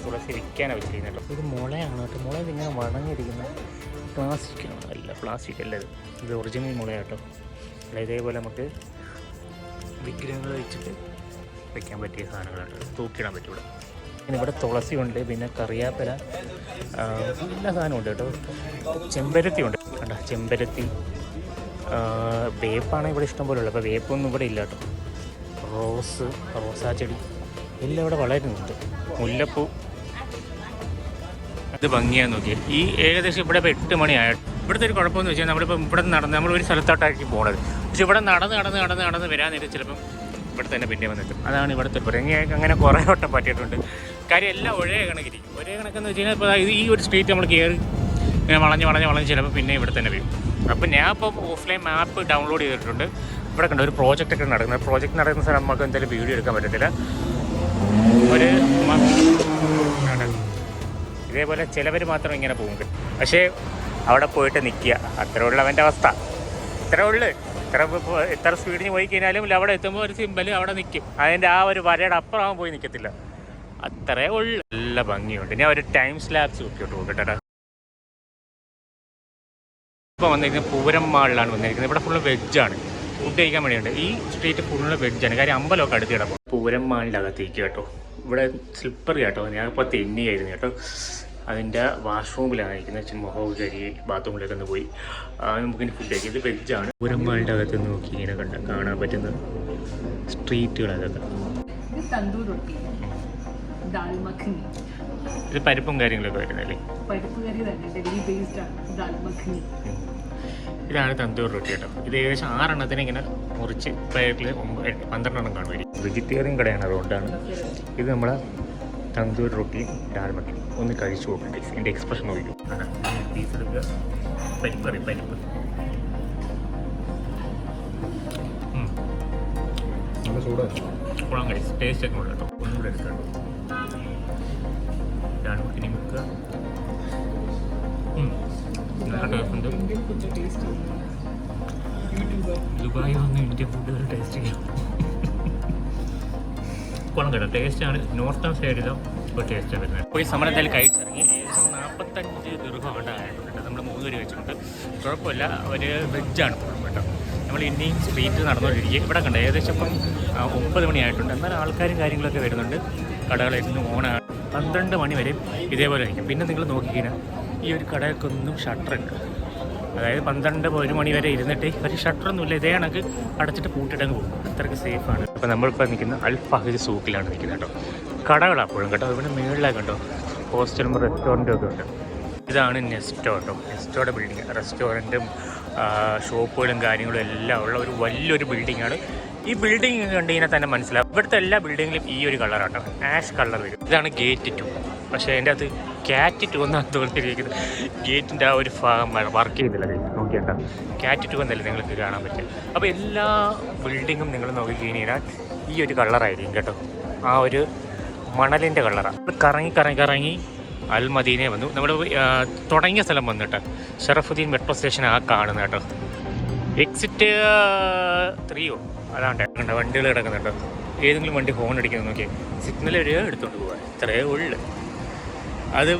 തുളസി വിൽക്കാനാണ് വെച്ചിരിക്കുന്നത് കേട്ടോ ഇത് മുളയാണ് കേട്ടോ. മുള ഇതിങ്ങനെ വണങ്ങിയിരിക്കുന്ന. പ്ലാസ്റ്റിക് അല്ല പ്ലാസ്റ്റിക് അല്ല ഇത്. ഇത് ഒറിജിനൽ മുളയാട്ടോ. അല്ല ഇതേപോലെ നമുക്ക് വിഗ്രഹങ്ങൾ വെച്ചിട്ട് വെക്കാൻ പറ്റിയ സാധനങ്ങളാണ് തൂക്കിയിടാൻ പറ്റും ഇവിടെ പിന്നെ ഇവിടെ തുളസി ഉണ്ട് പിന്നെ കറിയാപ്പല എല്ലാ സാധനവും ഉണ്ട് കേട്ടോ. ചെമ്പരത്തി ഉണ്ട്. കണ്ട? ചെമ്പരത്തി വേപ്പാണ് ഇവിടെ ഇഷ്ടം പോലെ ഉള്ളത്. അപ്പോൾ വേപ്പൊന്നും ഇവിടെ ഇല്ല കേട്ടോ. റോസ് റോസാ ചെടി. എല്ലാം ഇവിടെ വളരുന്നുണ്ട്. മുല്ലപ്പൂ. അത് ഭംഗിയാന്ന് നോക്കി ഈ ഏകദേശം ഇവിടെ ഇപ്പോൾ എട്ട് മണിയായ ഇവിടുത്തെ ഒരു കുഴപ്പമെന്ന് വെച്ചാൽ നമ്മളിപ്പോൾ ഇവിടെ നടന്ന് നമ്മൾ ഒരു സ്ഥലത്തോട്ടായിരിക്കും പോണത്. പക്ഷെ ഇവിടെ നടന്ന് നടന്ന് നടന്ന് നടന്ന് വരാൻ നേരം ചിലപ്പം ഇവിടെ തന്നെ പിന്നെ വന്നിട്ട് അതാണ് ഇവിടുത്തെ പുരങ്ങി അങ്ങനെ കുറേ വട്ടം പറ്റിയിട്ടുണ്ട്. കാര്യം എല്ലാം ഒരേ കണക്കിരിക്കും ഒരേ കണക്കെന്ന് വെച്ച് കഴിഞ്ഞാൽ ഇപ്പോൾ ഈ ഒരു സ്ട്രീറ്റ് നമ്മൾ കയറി ഇങ്ങനെ വളഞ്ഞ് വളഞ്ഞ് വളഞ്ഞ് ചിലപ്പോൾ പിന്നെ ഇവിടെ തന്നെ വരും. അപ്പോൾ ഞാൻ ഇപ്പം ഓഫ്ലൈൻ മാപ്പ് ഡൗൺലോഡ് ചെയ്തിട്ടുണ്ട്. ഇവിടെ കണ്ട ഒരു പ്രോജക്റ്റ് ഒക്കെ നടക്കുന്നത്. പ്രോജക്റ്റ് നടക്കുന്ന സ്ഥലം നമുക്ക് എന്തായാലും വീഡിയോ എടുക്കാൻ പറ്റത്തില്ല. ഒരു. ഇതേപോലെ ചിലവർ മാത്രം ഇങ്ങനെ പോകും പക്ഷേ അവിടെ പോയിട്ട് നിൽക്കുക അത്രേ ഉള്ളൂ അവന്റെ അവസ്ഥ. ഇത്രേ ഉള്ളു. ഇത്ര ഇത്ര സ്പീഡിന് പോയി കഴിഞ്ഞാലും അവിടെ എത്തുമ്പോൾ ഒരു സിമ്പൽ അവിടെ നിൽക്കും അതിന്റെ ആ ഒരു വരയുടെ അപ്പുറം അവൻ പോയി നിൽക്കത്തില്ല അത്രേ ഉള്ളു. നല്ല ഭംഗിയുണ്ട്. ഞാൻ ഒരു ടൈം സ്ലാബ്സ് നോക്കിയിട്ട് നോക്കട്ടെ ഇപ്പോൾ വന്നിരിക്കുന്നത് പൂരം മാളിലാണ് വന്നിരിക്കുന്നത്. ഇവിടെ ഫുള്ള് വെജാണ് ഫുഡ് കഴിക്കാൻ വേണ്ടിയുണ്ട്. ഈ സ്ട്രീറ്റ് ഫുള്ള് വെഡ്ജാണ് കാര്യം അമ്പലമൊക്കെ അടുത്ത് കിടക്കും പൂരം മാളിന്റെ അകത്തേക്ക് കേട്ടോ. ഇവിടെ സ്ലിപ്പർ കേട്ടോ. ഞാനിപ്പോൾ തെന്നിയായിരുന്നു കേട്ടോ. അതിന്റെ വാഷ്റൂമിലാണ് ഇരിക്കുന്നത്. വെച്ചാൽ മുഖവും കരി ബാത്റൂമിലേക്ക് ഒന്ന് പോയി. നമുക്കിനി ഫുഡ് കഴിക്കും. ഇത് വെജാണ് പൂരം മാളിന്റെ അകത്ത് നോക്കി ഇങ്ങനെ കണ്ട കാണാൻ പറ്റുന്ന സ്ട്രീറ്റുകൾ അതൊക്കെ ഇത് പരിപ്പും കാര്യങ്ങളൊക്കെ വരുന്നല്ലേ പരിപ്പ് കറി തന്നെ. ഡൽഹി ബേസ്ഡ് ആണ്. ദാൽ മഖനി. ഇതാണ് തന്തൂർ റൊട്ടി കേട്ടോ. ഇത് ഏകദേശം ആറെണ്ണത്തിന് ഇങ്ങനെ മുറിച്ച് പ്ലേറ്റിൽ പന്ത്രണ്ടെണ്ണം കാണുമായിരിക്കും വെജിറ്റേറിയൻ കടയാണ് അതുകൊണ്ടാണ് ഇത് നമ്മളെ തന്തൂർ റൊട്ടിയും ഡാൽമക്കി ഒന്ന് കഴിച്ചു നോക്കണ്ടേ. എന്റെ എക്സ്പ്രഷൻ നോക്കിക്കും. പീസ് എടുക്കുക. പരിപ്പ് പരിപ്പ്. ഉം. കൊള്ളാം കഴിച്ച് ടേസ്റ്റ് ഒക്കെ ഉള്ളു കേട്ടോ. ഒന്നുകൂടെ എടുക്കാം. ഡാൽമക്കിനി വെക്കുക. ഉം. ഉണ്ട് ദുബായ് വന്ന് ഇന്ത്യ ഫുഡ് ടേസ്റ്റ് ചെയ്യാം. കൊള്ളം കേട്ടോ. ടേസ്റ്റാണ് നോർത്തേൺ സൈഡിലോ ഇപ്പോൾ ടേസ്റ്റ് വരുന്നത്. പോയി എന്തായാലും കഴിച്ചിറങ്ങി. ഏകദേശം നാൽപ്പത്തഞ്ച് ദീർഘമായിട്ട് ആയിട്ടുണ്ട് നമ്മൾ മൂന്ന് പേര് വെച്ചിട്ടുണ്ട്. കുഴപ്പമില്ല. ഒരു വെജാണ് കേട്ടോ. നമ്മൾ ഇനിയും സ്ട്രീറ്റ് നടന്നുകൊണ്ടിരിക്കുക ഇവിടെ കണ്ട? ഏകദേശം ഇപ്പം ഒമ്പത് മണിയായിട്ടുണ്ട്. എന്നാൽ ആൾക്കാരും കാര്യങ്ങളൊക്കെ വരുന്നുണ്ട്. കടകൾ ഇന്ന് ഓണാണ്. പന്ത്രണ്ട് മണി വരെ ഇതേപോലെ ആയിരിക്കും. പിന്നെ നിങ്ങൾ നോക്കിക്കഴിഞ്ഞാൽ ഈ ഒരു കടയൊക്കൊന്നും ഷട്ടറുണ്ട് അതായത് പന്ത്രണ്ട് ഒരു മണി വരെ ഇരുന്നിട്ട് ഒരു ഷട്ടറൊന്നുമില്ല ഇതേ കണക്ക് അടച്ചിട്ട് പൂട്ടിട്ടങ്ങ് പോകും. അത്രയ്ക്ക് സേഫാണ് അപ്പോൾ നമ്മളിപ്പോൾ നിൽക്കുന്ന അൽഫഹജ് സൂക്കിലാണ് നിൽക്കുന്നത് കേട്ടോ. കടകളാണ് അപ്പോഴും കേട്ടോ. ഇവിടെ മുകളിലാണ് കേട്ടോ ഹോസ്റ്റലും റെസ്റ്റോറന്റും ഒക്കെ ഉണ്ട്. ഇതാണ് നെസ്റ്റോ കേട്ടോ. നെസ്റ്റോയുടെ ബിൽഡിങ് റെസ്റ്റോറന്റും ഷോപ്പുകളും കാര്യങ്ങളും എല്ലാം ഉള്ള ഒരു വലിയൊരു ബിൽഡിങ്ങാണ് ഈ ബിൽഡിംഗ് കണ്ടു കഴിഞ്ഞാൽ തന്നെ മനസ്സിലാവും. ഇവിടുത്തെ എല്ലാ ബിൽഡിങ്ങിലും ഈ ഒരു കളറാട്ടോ ആഷ് കളർ വരും. ഇതാണ് ഗേറ്റ് ടു പക്ഷേ അതിന്റെ അകത്ത് ക്യാറ്റ് ടു എന്നാണ് തോന്നിയിരിക്കുന്നത്. ഗേറ്റിന്റെ ആ ഒരു ഭാഗം വർക്ക് ചെയ്തില്ല നോക്കിയണ്ട ക്യാറ്റ് ടു എന്നല്ലേ നിങ്ങൾക്ക് കാണാൻ പറ്റും അപ്പോൾ എല്ലാ ബിൽഡിങ്ങും നിങ്ങൾ നോക്കി കഴിഞ്ഞാൽ ഈ ഒരു കളറായിരിക്കും കേട്ടോ. ആ ഒരു മണലിന്റെ കളറാണ് കറങ്ങി കറങ്ങി കറങ്ങി അൽ മദീനെ വന്നു നമ്മൾ തുടങ്ങിയ സ്ഥലം വന്നിട്ട് ഷറഫുദ്ദീൻ മെട്രോ സ്റ്റേഷൻ ആ കാണുന്നത് കേട്ടോ. എക്സിറ്റ് ത്രീയോ അതാണ് കേട്ടോ വണ്ടികൾ കിടക്കുന്നുണ്ട്. ഏതെങ്കിലും വണ്ടി ഹോൺ അടിക്കുന്നത് നോക്കിയാൽ സിഗ്നൽ ഒരു എടുത്തുകൊണ്ട് പോകാൻ ഇത്രയേ ഉള്ളു. അത്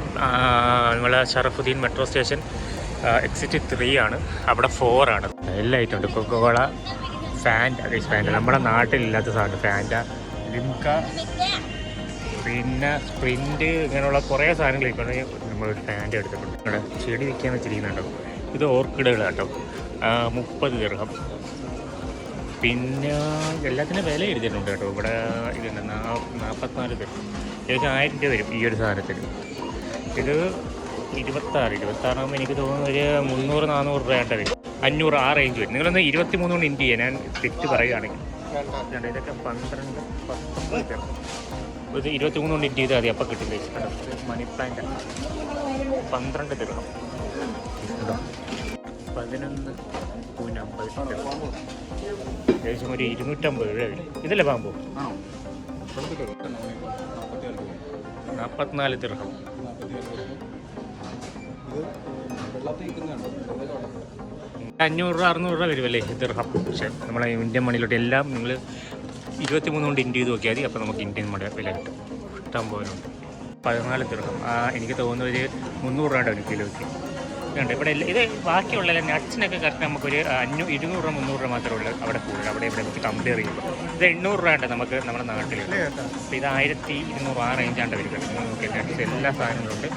നമ്മളെ Sharafuddin metro station exit three ആണ്. അവിടെ ഫോർ ആണ്. എല്ലാ എല്ലാം ആയിട്ടുണ്ട് കൊക്കോള ഫാന്റ ഫാന്റ നമ്മുടെ നാട്ടിലില്ലാത്ത സാധനം ഫാന്റ ലിംക പിന്നെ സ്പ്രിന്റ് ഇങ്ങനെയുള്ള കുറേ സാധനങ്ങൾ നമ്മൾ ഫാന്റ എടുത്തിട്ടുണ്ട്. ഇവിടെ ചെടി വിൽക്കാൻ വെച്ചിരിക്കുന്നുണ്ടോ. ഇത് ആ, മുപ്പത് ദീർഘം. പിന്നെ എല്ലാത്തിനും വില എഴുതിയിട്ടുണ്ട് കേട്ടോ. ഇവിടെ ഇതുണ്ട് നാൽപ്പത്തിനാല് ദീർഘം. ഏകദേശം ആയിരം രൂപ വരും ഈ ഒരു സാധനത്തിന്. ഇത് ഇരുപത്താറ് ഇരുപത്താറാകുമ്പോൾ എനിക്ക് തോന്നുന്നു ഒരു മുന്നൂറ് നാനൂറ് രൂപയായിട്ട് വരും. അഞ്ഞൂറ് ആ റേഞ്ച് വരും. നിങ്ങളൊന്ന് ഇരുപത്തി മൂന്ന് കൊണ്ട് ഇന്റ് ചെയ്യാം ഞാൻ തെറ്റ് പറയുകയാണെങ്കിൽ. ഇതൊക്കെ പന്ത്രണ്ട് പത്തൊമ്പത് ഒരു ഇത് ഇരുപത്തി മൂന്ന് കൊണ്ട് ഇന്റ് ചെയ്താൽ മതി അപ്പം കിട്ടില്ല മണി പ്ലാന്റ് പന്ത്രണ്ട് തരണം പതിനൊന്ന്. ഏകദേശം ഒരു ഇരുന്നൂറ്റമ്പത് രൂപ വരും. ഇതല്ലേ പാമ്പോ? നാൽപ്പത്തിനാല് ദീർഘം അഞ്ഞൂറ് രൂപ അറുന്നൂറ് രൂപ വരുമല്ലേ ദിർഹം പക്ഷേ നമ്മളെ ഇന്ത്യൻ മണിയിലോട്ട് എല്ലാം നിങ്ങൾ ഇരുപത്തി മൂന്ന് കൊണ്ട് ഇൻഡ്യ ചെയ്ത് നോക്കിയാൽ മതി. അപ്പോൾ നമുക്ക് ഇന്ത്യൻ മണി വില കിട്ടും. ഇഷ്ടം പോലുണ്ട് പതിനാല് ദിർഹം എനിക്ക് തോന്നുന്ന ഒരു മുന്നൂറ് രൂപ ഒരു കിലോയ്ക്ക് ഉണ്ട് ഇവിടെ ഇത് ബാക്കിയുള്ള നട്ട്സിനൊക്കെ കറക്റ്റ് നമുക്കൊരു അഞ്ഞൂ ഇരുന്നൂറ് രൂപ മുന്നൂറ് രൂപ മാത്രമേ ഉള്ളൂ അവിടെ കൂടുതൽ. അവിടെ ഇവിടെ നമുക്ക് കമ്പയർ ചെയ്യുമ്പോൾ ഇത് എണ്ണൂറ് രൂപ ഉണ്ട് നമുക്ക് നമ്മുടെ നാട്ടിൽ അപ്പോൾ ഇത് ആയിരത്തി ഇരുന്നൂറ് ആ റേഞ്ചാണ് വരിക നിങ്ങൾ എല്ലാ സാധനങ്ങളും ഉണ്ട്.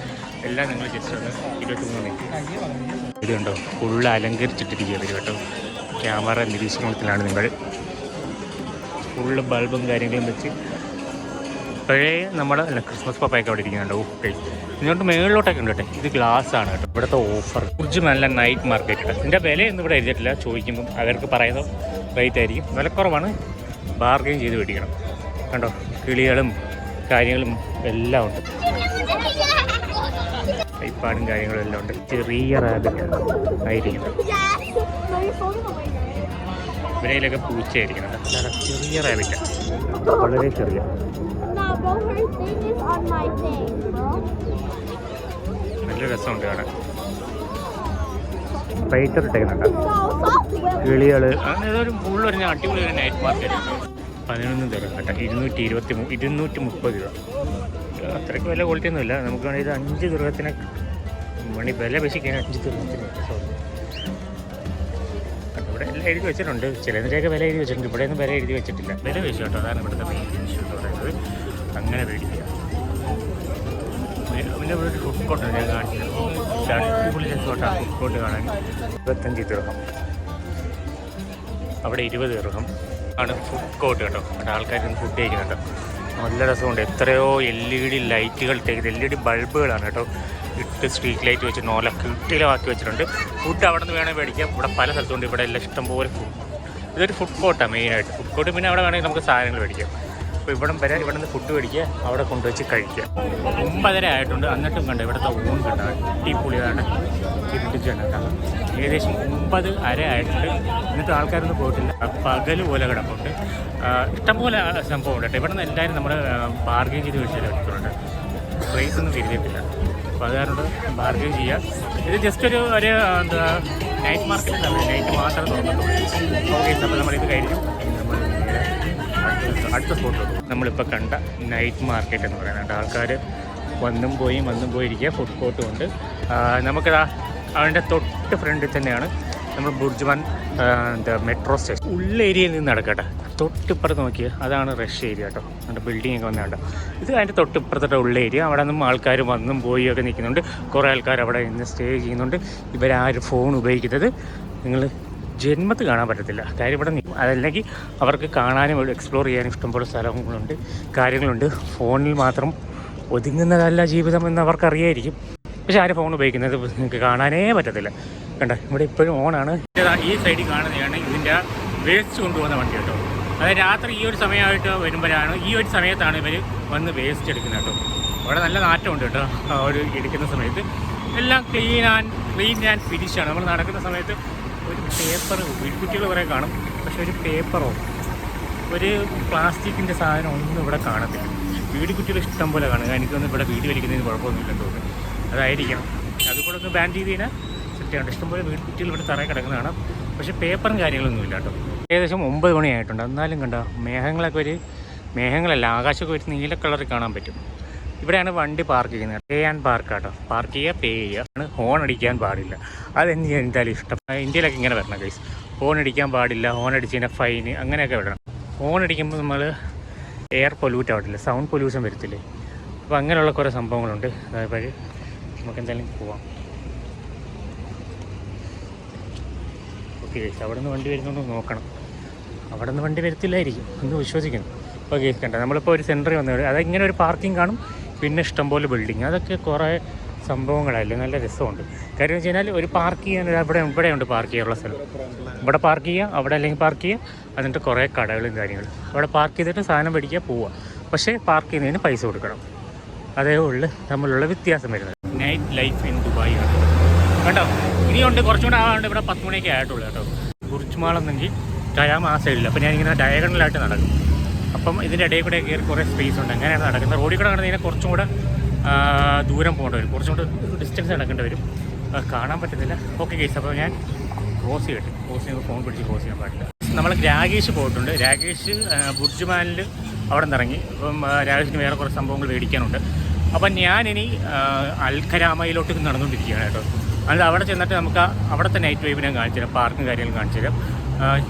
എല്ലാം നിങ്ങൾ ജസ്റ്റ് ഒന്ന് ഇരുപത്തി മൂന്ന് മിനിറ്റ് കണ്ടോ? ഫുള്ള് അലങ്കരിച്ചിട്ടിരിക്കുക ഇവർ കേട്ടോ. ക്യാമറ നിരീക്ഷണത്തിലാണ് നിങ്ങൾ. ഫുള്ള് ബൾബും കാര്യങ്ങളും വെച്ച് പഴയ നമ്മുടെ അല്ല ക്രിസ്മസ് പപ്പയൊക്കെ അവിടെ ഇരിക്കുന്നുണ്ട്. ഓക്കെ ഇങ്ങോട്ട് മേളിലോട്ടൊക്കെ ഉണ്ട് കേട്ടോ. ഇത് ഗ്ലാസ് ആണ് കേട്ടോ. ഇവിടുത്തെ ഓഫർ കുറച്ച് നല്ല നൈറ്റ് മാർക്കറ്റ് ഇതിന്റെ വിലയൊന്നും ഇവിടെ എഴുതിയിട്ടില്ല. ചോദിക്കുമ്പം അവർക്ക് പറയുന്ന റേറ്റ് ആയിരിക്കും. വിലക്കുറവാണ്. ബാർഗെയിൻ ചെയ്ത് മേടിക്കണം. കണ്ടോ? കിളികളും കാര്യങ്ങളും എല്ലാം ഉണ്ട്. കൈപ്പാടും കാര്യങ്ങളും എല്ലാം ഉണ്ട്. ചെറിയ റാബിറ്റ് ആയിരിക്കും ഇവരയിലൊക്കെ പൂച്ചയായിരിക്കണം. അതാണ് ചെറിയ റാബിറ്റ് വളരെ ചെറിയ. നല്ല രസമുണ്ട് കാണാൻ. ഫൈറ്റർ ഇട്ടേക്കുന്നുണ്ട്. കിളികൾ അങ്ങനെ ഏതൊരു ഫുള്ള് ഒരു അടിപൊളി ഒരു നൈറ്റ് മാർക്കറ്റ് പതിനൊന്ന് തരാം കേട്ടോ. ഇരുന്നൂറ്റി ഇരുപത്തി മൂ ഇരുന്നൂറ്റി മുപ്പത് രൂപ അത്രയ്ക്ക് വില ക്വാളിറ്റി ഒന്നുമില്ല നമുക്ക് വേണമെങ്കിൽ ഇത് അഞ്ച് ദുർഗത്തിന് മണി വില പശിക്കാൻ അഞ്ച് ദുർഗത്തിന്. ഇവിടെ എല്ലാം എഴുതി വെച്ചിട്ടുണ്ട്. ചിലതിന്റെയൊക്കെ വില എഴുതി വെച്ചിട്ടുണ്ട്. ഇവിടെ ഒന്നും വില എഴുതി വെച്ചിട്ടില്ല. വില വെച്ചു കേട്ടോ. അതാണ് ഇവിടുത്തെ മെയിൻ ഇഷ്യൂ എന്ന് പറയുന്നത്. അങ്ങനെ വേടിക്കുക പിന്നെ ഇവിടെ ഒരു ഫുഡ് ഞാൻ കാണിച്ചത് അടിപൊളി കോർട്ട് കാണാൻ. ഇരുപത്തഞ്ച് ദീർഘം അവിടെ ഇരുപത് ദീർഘം ആണ് ഫുഡ് കോർട്ട് കേട്ടോ. അവിടെ ആൾക്കാർ ഫുഡ് കഴിക്കുന്നുണ്ട്. നല്ല രസമുണ്ട്. എത്രയോ എൽ ഇ ഡി ലൈറ്റുകൾ തേക്കുന്നത് എൽ ഇ ഡി ബൾബുകളാണ് കേട്ടോ. ഇട്ട് സ്ട്രീറ്റ് ലൈറ്റ് വെച്ച് നോല കിട്ടിലാക്കി വെച്ചിട്ടുണ്ട്. ഫുഡ് അവിടെ നിന്ന് വേണമെങ്കിൽ മേടിക്കാം. ഇവിടെ പല സ്ഥലത്തുണ്ട്. ഇവിടെ എല്ലാം ഇഷ്ടംപോലെ ഫുഡ് ഇതൊരു ഫുഡ് കോർട്ടാണ് മെയിനായിട്ട് ഫുഡ് കോർട്ട് പിന്നെ അവിടെ വേണമെങ്കിൽ നമുക്ക് സാധനങ്ങൾ മേടിക്കാം. അപ്പോൾ ഇവിടം വരെ ഇവിടെ നിന്ന് ഫുഡ് മേടിക്കുക. അവിടെ കൊണ്ടുവച്ച് കഴിക്കുക. ഒമ്പതര ആയിട്ടുണ്ട്. എന്നിട്ടും കണ്ടോ ഇവിടുത്തെ ഊൺ കണ്ടോ? അടിപൊളിയാണ്. കിട്ടിച്ചാണ് കേട്ടോ. ഏകദേശം ഒമ്പത് അര ആയിട്ടുണ്ട്. എന്നിട്ട് ആൾക്കാരൊന്നും പോയിട്ടില്ല. പകൽ പോലെ കിടപ്പുണ്ട്. ഇഷ്ടംപോലെ സംഭവമുണ്ട് കേട്ടോ. ഇവിടെ നിന്ന് എല്ലാവരും നമ്മൾ ബാർഗെയിൻ ചെയ്ത് മേടിച്ചാൽ എടുത്തിട്ടുണ്ട് ഒന്നും തിരിഞ്ഞിട്ടില്ല അപ്പോൾ അത് കാരണം ബാർഗെയിൻ ചെയ്യുക ഇത് ജസ്റ്റ് ഒരു ഒരു എന്താ നൈറ്റ് മാർക്കറ്റ് തന്നെ നൈറ്റ് മാത്രമേ തുറന്നിട്ടുള്ളൂ ഓക്കെ അപ്പോൾ നമ്മളിത് കഴിഞ്ഞു. നമ്മൾ അടുത്ത- സ്പോട്ടിലോട്ട് നമ്മളിപ്പോൾ കണ്ട നൈറ്റ് മാർക്കറ്റ് എന്ന് പറയുന്നത് ആൾക്കാർ വന്നും പോയും വന്നും പോയിരിക്കുക ഫുഡ് കോർട്ടും ഉണ്ട്. നമുക്കിതാ അതിന്റെ തൊട്ട് ഫ്രണ്ടിൽ തന്നെയാണ് നമ്മൾ ബുർജ്മാൻ എന്താ മെട്രോ സ്റ്റേഷൻ. ഉള്ള ഏരിയയിൽ നിന്ന് നടക്കട്ടെ. തൊട്ടിപ്പുറത്ത് നോക്കിയ അതാണ് റഷ് ഏരിയ കേട്ടോ. അതിന്റെ ബിൽഡിംഗ് ഒക്കെ വന്നാണ്ട് ഇത് അതിന്റെ തൊട്ടിപ്പുറത്തോട്ട് ഉള്ള ഏരിയ. അവിടെ നിന്നും ആൾക്കാർ വന്നും പോയി ഒക്കെ നിൽക്കുന്നുണ്ട്. കുറേ ആൾക്കാർ അവിടെ ഇന്ന് സ്റ്റേ ചെയ്യുന്നുണ്ട്. ഇവരാരും ഫോൺ ഉപയോഗിക്കുന്നത്? നിങ്ങൾ ജന്മത്ത് കാണാൻ പറ്റത്തില്ല. കാര്യം ഇവിടെ നിൽക്കും. അതല്ലെങ്കിൽ അവർക്ക് കാണാനും എക്സ്പ്ലോർ ചെയ്യാനും ഇഷ്ടംപോലെ സ്ഥലങ്ങളുണ്ട് കാര്യങ്ങളുണ്ട്. ഫോണിൽ മാത്രം ഒതുങ്ങുന്നതല്ല ജീവിതം എന്ന് അവർക്കറിയായിരിക്കും. പക്ഷെ ആരും ഫോൺ ഉപയോഗിക്കുന്നത് നിങ്ങൾക്ക് കാണാനേ പറ്റത്തില്ല. കണ്ട ഇവിടെ ഇപ്പോഴും ഓണാണ് ഈ സൈഡിൽ കാണുന്നതാണ് ഇതിന്റെ വേസ്റ്റ് കൊണ്ടുപോകുന്ന വണ്ടി കേട്ടോ. അതായത് രാത്രി ഈ ഒരു സമയമായിട്ട് വരുമ്പോഴാണ് ഈ ഒരു സമയത്താണ് ഇവർ വന്ന് വേസ്റ്റ് എടുക്കുന്നത് കേട്ടോ. അവിടെ നല്ല നാറ്റമുണ്ട് കേട്ടോ ഒരു എടുക്കുന്ന സമയത്ത്. എല്ലാം ക്ലീൻ ആൻഡ് ക്ലീൻ ആൻഡ് ഫിനിഷാണ് നമ്മൾ നടക്കുന്ന സമയത്ത് ഒരു പേപ്പർ വീട്ടുകുട്ടികൾ കുറേ കാണും പക്ഷെ ഒരു പേപ്പറോ ഒരു പ്ലാസ്റ്റിക്കിന്റെ സാധനം ഒന്നും ഇവിടെ കാണത്തില്ല. വീട് കുട്ടികൾ ഇഷ്ടം പോലെ കാണുക എനിക്കൊന്നും ഇവിടെ വീട് വലിക്കുന്നതിന് കുഴപ്പമൊന്നുമില്ല തോന്നുന്നു. അതായിരിക്കണം അതുകൂടെ ഒന്ന് ബാൻ ചെയ്ത് കഴിഞ്ഞാൽ സെറ്റാണ് ഇഷ്ടംപോലെ വീട് കുറ്റികൾ ഇവിടെ തറയിൽ കിടക്കുന്നതാണ്. പക്ഷേ പേപ്പറും കാര്യങ്ങളൊന്നും ഇല്ല കേട്ടോ. ഏകദേശം ഒമ്പത് മണിയായിട്ടുണ്ട്. എന്നാലും കണ്ടോ മേഘങ്ങളൊക്കെ ഒരു മേഘങ്ങളല്ല ആകാശമൊക്കെ ഒരു നീല കളറിൽ കാണാൻ പറ്റും. ഇവിടെയാണ് വണ്ടി പാർക്ക് ചെയ്യുന്നത്. പേ ആൻഡ് പാർക്ക് കേട്ടോ പാർക്ക് ചെയ്യുക പേ ചെയ്യുക. ഹോൺ അടിക്കാൻ പാടില്ല. അതെന്ത് എന്തായാലും ഇഷ്ടം. ഇന്ത്യയിലൊക്കെ ഇങ്ങനെ വരണം കേസ് ഹോൺ അടിക്കാൻ പാടില്ല ഹോൺ അടിച്ചതിന്റെ ഫൈന് അങ്ങനെയൊക്കെ വിടണം ഹോൺ അടിക്കുമ്പോൾ നമ്മൾ എയർ പൊല്യൂട്ട് ആവട്ടില്ല സൗണ്ട് പൊല്യൂഷൻ വരത്തില്ലേ? അപ്പോൾ അങ്ങനെയുള്ള കുറേ സംഭവങ്ങളുണ്ട്. അതായത് നമുക്ക് എന്തായാലും പോവാം. ഓക്കെ അവിടെ നിന്ന് വണ്ടി വരുന്നുണ്ടോ നോക്കണം. അവിടെ നിന്ന് വണ്ടി വരത്തില്ലായിരിക്കും. എന്ന് വിശ്വസിക്കുന്നു അപ്പോൾ കേസ് കണ്ട നമ്മളിപ്പോൾ ഒരു സെന്ററിൽ വന്നവർ അത് ഇങ്ങനെ ഒരു പാർക്കിംഗ് കാണും പിന്നെ ഇഷ്ടംപോലെ ബിൽഡിങ് അതൊക്കെ കുറേ സംഭവങ്ങളല്ലേ നല്ല രസമുണ്ട്. കാര്യം വെച്ച് കഴിഞ്ഞാൽ ഒരു പാർക്ക് ചെയ്യാൻ അവിടെ ഇവിടെ ഉണ്ട് പാർക്ക് ചെയ്യാനുള്ള സ്ഥലം. ഇവിടെ പാർക്ക് ചെയ്യുക അവിടെ അല്ലെങ്കിൽ പാർക്ക് ചെയ്യുക എന്നിട്ട് കുറേ കടകളും കാര്യങ്ങളും. അവിടെ പാർക്ക് ചെയ്തിട്ട് സാധനം മേടിക്കുക പോവുക പക്ഷേ പാർക്ക് ചെയ്യുന്നതിന് പൈസ കൊടുക്കണം. അതേ ഉള്ളു. തമ്മിലുള്ള വ്യത്യാസം വരുന്നത്. നൈറ്റ് ലൈഫ് ഇൻ ദുബായ് ആണ്. കേട്ടോ ഇനിയുണ്ട് കുറച്ചുകൂടെ ആളുണ്ട് ഇവിടെ പത്ത് മണിയൊക്കെ ആയിട്ടുള്ളൂ കേട്ടോ. കുറിച്ചുമാളെന്നെങ്കിൽ കയാം ആ സൈഡിൽ അപ്പോൾ ഞാനിങ്ങനെ ഡയഗണലായിട്ട് നടക്കും. അപ്പം ഇതിന്റെ ഇടയിൽ കൂടെ കയറി കുറേ സ്പേസ് ഉണ്ട്. അങ്ങനെയാണ് നടക്കുന്നത്. റോഡിൽ കൂടെ നടന്നതിനെ കുറച്ചും കൂടെ ദൂരം പോകേണ്ടി വരും. കുറച്ചും കൂടെ ഡിസ്റ്റൻസ് നടക്കേണ്ടി വരും. കാണാൻ പറ്റുന്നില്ല. ഓക്കെ കേസ് അപ്പോൾ ഞാൻ ക്രോസ് ചെയ്യട്ടെ. ക്രോസ് ചെയ്യുമ്പോൾ ഫോൺ പിടിച്ച് ക്രോസ് ചെയ്യാൻ പാടില്ല. നമ്മൾ രാകേഷ് പോയിട്ടുണ്ട്. രാകേഷ് ബുർജുമാനിൽ അവിടെ നിന്ന് ഇറങ്ങി അപ്പം രാകേഷിന് വേറെ കുറേ സംഭവങ്ങൾ മേടിക്കാനുണ്ട്. അപ്പം ഞാനിനി അൽഖരാമയിലോട്ട് നടന്നുകൊണ്ടിരിക്കുകയാണ് കേട്ടോ. അത് അവിടെ ചെന്നിട്ട് നമുക്ക് അവിടുത്തെ നൈറ്റ് വൈബ് ഞാൻ കാണിച്ചു തരാം പാർക്കും കാര്യങ്ങളും കാണിച്ചു തരാം.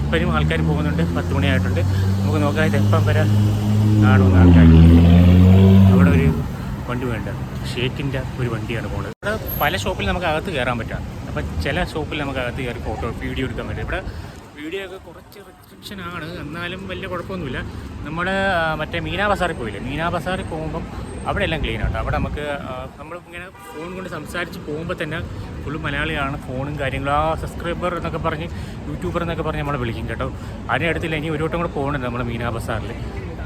ഇപ്പോഴും ആൾക്കാർ പോകുന്നുണ്ട് പത്ത് മണിയായിട്ടുണ്ട് നമുക്ക് നോക്കാം ഇത് എപ്പം വരെ. കാണുമെന്ന് ആൾക്കാർ. അവിടെ ഒരു വണ്ടി വേണ്ട. ഷേക്കിന്റെ ഒരു വണ്ടിയാണ് പോകുന്നത് ഇവിടെ പല ഷോപ്പിൽ നമുക്ക് അകത്ത് കയറാൻ പറ്റാം. അപ്പം ചില ഷോപ്പിൽ നമുക്ക് അകത്ത് കയറി ഫോട്ടോ വീഡിയോ എടുക്കാൻ പറ്റും. ഇവിടെ വീഡിയോ ഒക്കെ കുറച്ച് റെസ്ട്രിക്ഷൻ ആണ്. എന്നാലും വലിയ കുഴപ്പമൊന്നുമില്ല. നമ്മൾ മറ്റേ മീനാ ബസാറിൽ പോയില്ലേ? മീനാ ബസാറിൽ പോകുമ്പം അവിടെ എല്ലാം ക്ലീൻ ആട്ടോ. അവിടെ നമുക്ക് നമ്മൾ ഇങ്ങനെ ഫോൺ കൊണ്ട് സംസാരിച്ച് പോകുമ്പോൾ തന്നെ ഫുള്ള് മലയാളിയാണ് ഫോണും കാര്യങ്ങളും. ആ സബ്സ്ക്രൈബർ എന്നൊക്കെ പറഞ്ഞ് യൂട്യൂബർ എന്നൊക്കെ പറഞ്ഞ് നമ്മളെ വിളിക്കും കേട്ടോ. അതിന്റെ അടുത്തില്ല ഇനി ഒരു വട്ടം കൂടെ പോകുന്നുണ്ട് നമ്മൾ മീനാ ബസാറിൽ